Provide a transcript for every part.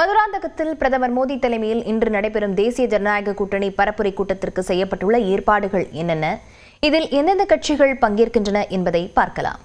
மதுராந்தகத்தில் பிரதமர் மோடி தலைமையில் இன்று நடைபெறும் தேசிய ஜனநாயக கூட்டணி பரப்புரை கூட்டத்திற்கு செய்யப்பட்டுள்ள ஏற்பாடுகள் என்னென்ன? இதில் எந்தெந்த கட்சிகள் பங்கேற்கின்றன என்பதை பார்க்கலாம்.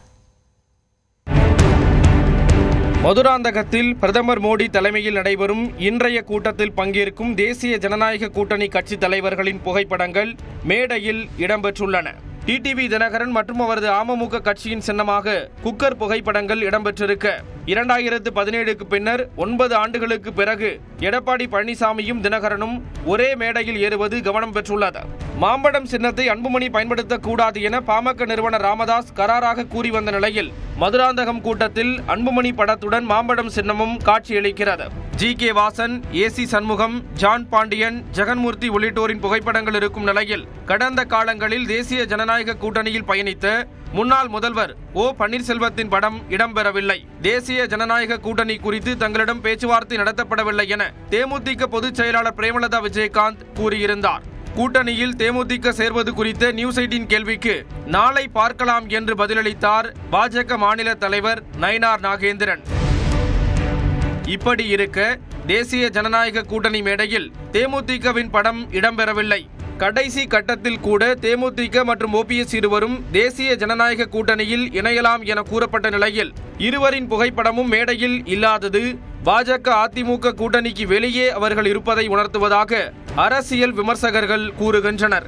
மதுராந்தகத்தில் பிரதமர் மோடி தலைமையில் நடைபெறும் இன்றைய கூட்டத்தில் பங்கேற்கும் தேசிய ஜனநாயக கூட்டணி கட்சி தலைவர்களின் புகைப்படங்கள் மேடையில் இடம்பெற்றுள்ளன. டிடிவி தினகரன் மற்றும் அவரது அமமுக கட்சியின் சின்னமாக குக்கர் புகைப்படங்கள் இடம்பெற்றிருக்க. இரண்டாயிரத்து பதினேழுக்கு பின்னர் ஒன்பது ஆண்டுகளுக்கு பிறகு எடப்பாடி பழனிசாமியும் தினகரனும் ஒரே மேடையில் ஏறுவது கவனம் பெற்றுள்ளது. மாம்படம் சின்னத்தை அன்புமணி பயன்படுத்தக்கூடாது என பாமக நிறுவனர் ராமதாஸ் கராராக கூறி வந்த நிலையில் மதுராந்தகம் கூட்டத்தில் அன்புமணி படத்துடன் மாம்படம் சின்னமும் காட்சியளிக்கிறது. G K Vasan A C Shanmugam John Pandian Jaganmoorthy உள்ளிட்டோரின் புகைப்படங்கள் இருக்கும் நிலையில் கடந்த காலங்களில் தேசிய ஜனநாயக கூட்டணியில் பயணித்த முன்னாள் முதல்வர் ஓ பன்னீர்செல்வத்தின் படம் இடம்பெறவில்லை. தேசிய ஜனநாயக கூட்டணி குறித்து தங்களிடம் பேச்சுவார்த்தை நடத்தப்படவில்லை என தேமுதிக பொதுச் செயலாளர் பிரேமலதா விஜயகாந்த் கூறியிருந்தார். கூட்டணியில் தேமுதிக சேர்வது குறித்த நியூஸ் எயிட்டின் கேள்விக்கு நாளை பார்க்கலாம் என்று பதிலளித்தார் பாஜக மாநில தலைவர் நயினார் நாகேந்திரன். இப்படி இருக்க தேசிய ஜனநாயக கூட்டணி மேடையில் தேமுதிகவின் படம் இடம்பெறவில்லை. கடைசி கட்டத்தில் கூட தேமுதிக மற்றும் ஓபிஎஸ் இருவரும் தேசிய ஜனநாயக கூட்டணியில் இணையலாம் என கூறப்பட்ட நிலையில் இருவரின் புகைப்படமும் மேடையில் இல்லாதது பாஜக அதிமுக கூட்டணிக்கு வெளியே அவர்கள் இருப்பதை உணர்த்துவதாக அரசியல் விமர்சகர்கள் கூறுகின்றனர்.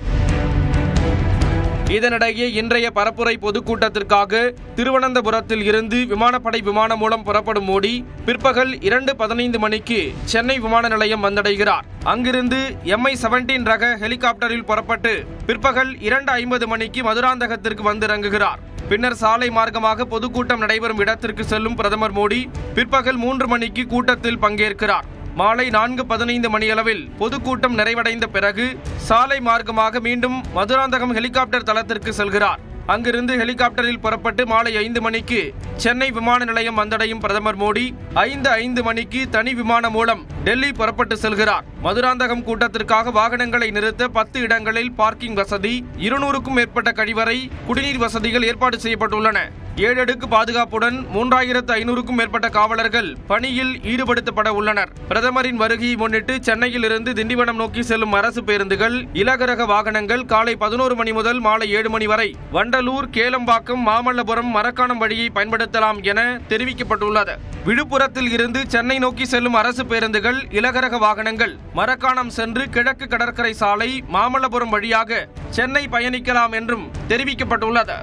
இதனிடையே இன்றைய பரப்புரை பொதுக்கூட்டத்திற்காக திருவனந்தபுரத்தில் இருந்து விமானப்படை விமானம் மூலம் புறப்படும் மோடி பிற்பகல் இரண்டு பதினைந்து மணிக்கு சென்னை விமான நிலையம் வந்தடைகிறார். அங்கிருந்து எம்ஐ செவன்டீன் ரக ஹெலிகாப்டரில் புறப்பட்டு பிற்பகல் இரண்டு ஐம்பது மணிக்கு மதுராந்தகத்திற்கு வந்திறங்குகிறார். பின்னர் சாலை மார்க்கமாக பொதுக்கூட்டம் நடைபெறும் இடத்திற்கு செல்லும் பிரதமர் மோடி பிற்பகல் மூன்று மணிக்கு கூட்டத்தில் பங்கேற்கிறார். மாலை நான்கு பதினைந்து மணியளவில் பொதுக்கூட்டம் நிறைவடைந்த பிறகு சாலை மார்க்கமாக மீண்டும் மதுராந்தகம் ஹெலிகாப்டர் தளத்திற்கு செல்கிறார். அங்கிருந்து ஹெலிகாப்டரில் புறப்பட்டு மாலை ஐந்து மணிக்கு சென்னை விமான நிலையம் வந்தடையும் பிரதமர் மோடி ஐந்து ஐந்து மணிக்கு தனி விமானம் மூலம் டெல்லி புறப்பட்டு செல்கிறார். மதுராந்தகம் கூட்டத்திற்காக வாகனங்களை நிறுத்த பத்து இடங்களில் பார்க்கிங் வசதி இருநூறுக்கும் மேற்பட்ட கழிவறை குடிநீர் வசதிகள் ஏற்பாடு செய்யப்பட்டுள்ளன. ஏழு அடுக்கு பாதுகாப்புடன் மூன்றாயிரத்து ஐநூறுக்கும் மேற்பட்ட காவலர்கள் பணியில் ஈடுபடுத்தப்பட உள்ளனர். பிரதமரின் வருகையை முன்னிட்டு சென்னையில் இருந்து திண்டிவனம் நோக்கி செல்லும் அரசு பேருந்துகள் இலகரக வாகனங்கள் காலை பதினோரு மணி முதல் மாலை ஏழு மணி வரை வண்டலூர் கேளம்பாக்கம் மாமல்லபுரம் மரக்காணம் வழியை பயன்படுத்த பயன்படுத்தலாம் என தெரிவிக்கப்பட்டுள்ளது. விழுப்புரத்தில் இருந்து சென்னை நோக்கி செல்லும் அரசு பேருந்துகள் இலகரக வாகனங்கள் மரக்காணம் சென்று கிழக்கு கடற்கரை சாலை மாமல்லபுரம் வழியாக சென்னை பயணிக்கலாம் என்றும் தெரிவிக்கப்பட்டுள்ளது.